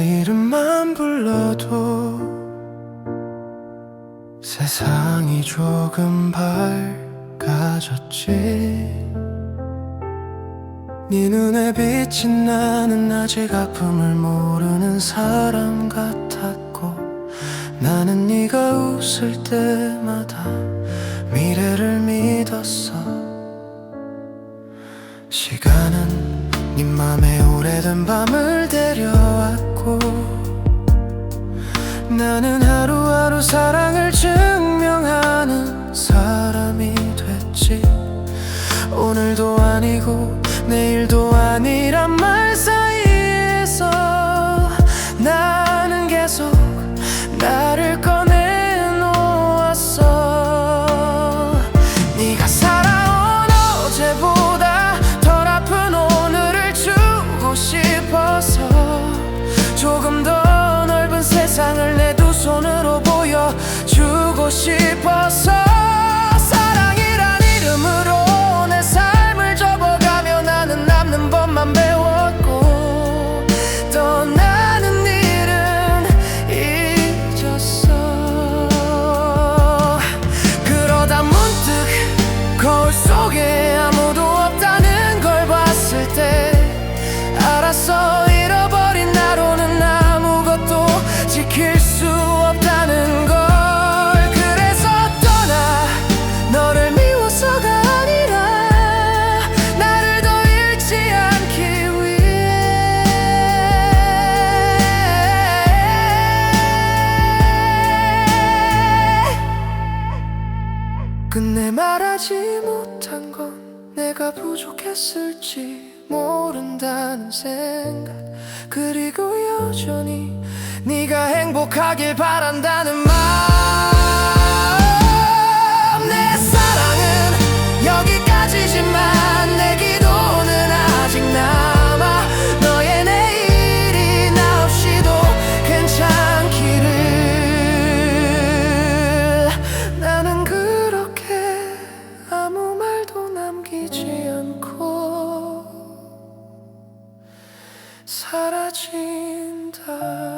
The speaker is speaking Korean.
이름만 불러도 세상이 조금 밝아졌지. 네 눈에 비친 나는 아직 아픔을 모르는 사람 같았고 나는 네가 웃을 때마다 미래를 믿었어. 시간은 네 맘에 오래된 밤을 나는 하루하루 사랑을 증명하는 사람이 됐지. 오늘도 아니고 내일도 아니란 말 사이에서 싶어서 사랑이란 이름으로 내 삶을 접어가며 나는 남는 법만 배웠고 떠나는 일은 잊었어. 그러다 문득 거울 속에 아무도 없다는 걸 봤을 때 알았어 끝내 말하지 못한 건 내가 부족했을지 모른다는 생각. 그리고 여전히 네가 행복하길 바란다는 마 사라진다